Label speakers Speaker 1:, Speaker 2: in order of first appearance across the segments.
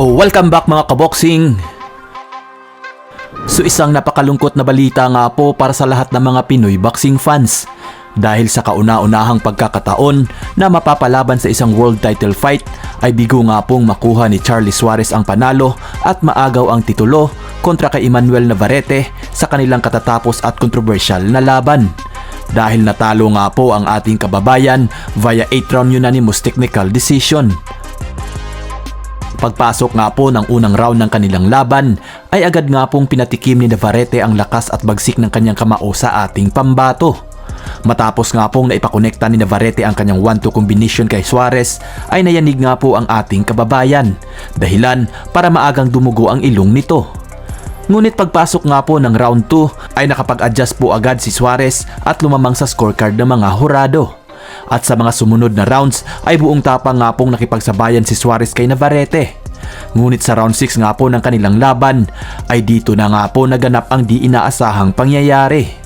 Speaker 1: Oh, welcome back mga kaboksing! So isang napakalungkot na balita nga po para sa lahat ng mga Pinoy boxing fans. Dahil sa kauna-unahang pagkakataon na mapapalaban sa isang world title fight ay bigo nga pong makuha ni Charlie Suarez ang panalo at maagaw ang titulo kontra kay Emmanuel Navarrete sa kanilang katatapos at kontrobersyal na laban. Dahil natalo nga po ang ating kababayan via 8 round unanimous technical decision. Pagpasok nga po ng unang round ng kanilang laban, ay agad nga pong pinatikim ni Navarrete ang lakas at bagsik ng kanyang kamao sa ating pambato. Matapos nga pong naipakonekta ni Navarrete ang kanyang 1-2 combination kay Suarez, ay nayanig nga po ang ating kababayan. Dahilan para maagang dumugo ang ilong nito. Ngunit pagpasok nga po ng round 2 ay nakapag-adjust po agad si Suarez at lumamang sa scorecard ng mga hurado. At sa mga sumunod na rounds ay buong tapang nga pong nakipagsabayan si Suarez kay Navarrete. Ngunit sa round 6 nga po ng kanilang laban ay dito na nga po naganap ang di inaasahang pangyayari.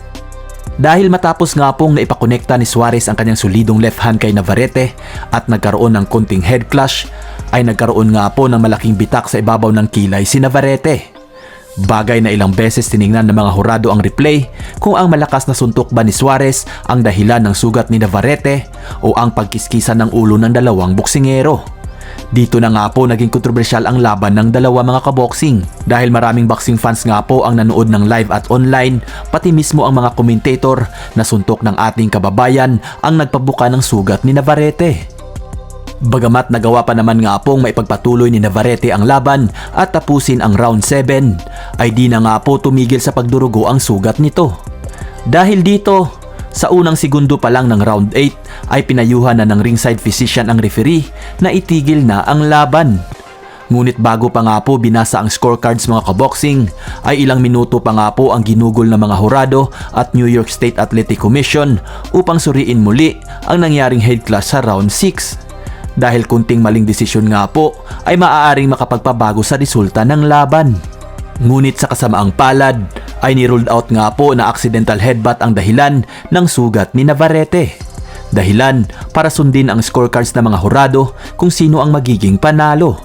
Speaker 1: Dahil matapos nga pong naipakonekta ni Suarez ang kanyang solidong left hand kay Navarrete at nagkaroon ng konting head clash, ay nagkaroon nga po ng malaking bitak sa ibabaw ng kilay si Navarrete. Bagay na ilang beses tiningnan ng mga hurado ang replay kung ang malakas na suntok ba ni Suarez ang dahilan ng sugat ni Navarrete o ang pagkiskisan ng ulo ng dalawang boksingero. Dito na nga po naging kontrobersyal ang laban ng dalawa mga kaboksing dahil maraming boxing fans nga po ang nanood ng live at online pati mismo ang mga komentator na suntok ng ating kababayan ang nagpabuka ng sugat ni Navarrete. Bagamat nagawa pa naman nga pong maipagpatuloy ni Navarrete ang laban at tapusin ang round 7, ay di na nga po tumigil sa pagdurugo ang sugat nito. Dahil dito, sa unang segundo pa lang ng round 8 ay pinayuhan na ng ringside physician ang referee na itigil na ang laban. Ngunit bago pa nga po binasa ang scorecards mga kaboxing, ay ilang minuto pa nga po ang ginugol ng mga hurado at New York State Athletic Commission upang suriin muli ang nangyaring head clash sa round 6 dahil kunting maling desisyon nga po ay maaaring makapagpabago sa resulta ng laban. Ngunit sa kasamaang palad ay ni-ruled out nga po na accidental headbutt ang dahilan ng sugat ni Navarrete. Dahilan para sundin ang scorecards ng mga hurado kung sino ang magiging panalo.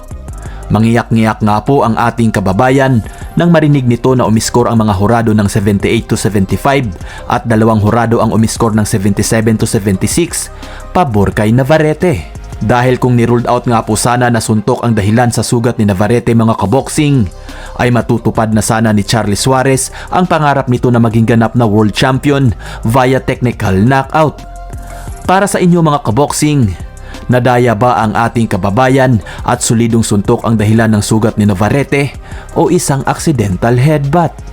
Speaker 1: Mangiyak-ngiyak nga po ang ating kababayan nang marinig nito na umiskor ang mga hurado ng 78 to 75 at dalawang hurado ang umiskor ng 77 to 76 pabor kay Navarrete. Dahil kung ni-ruled out nga po sana na suntok ang dahilan sa sugat ni Navarrete mga kaboksing, ay matutupad na sana ni Charlie Suarez ang pangarap nito na maging ganap na world champion via technical knockout. Para sa inyo mga kaboksing, nadaya ba ang ating kababayan at solidong suntok ang dahilan ng sugat ni Navarrete o isang accidental headbutt?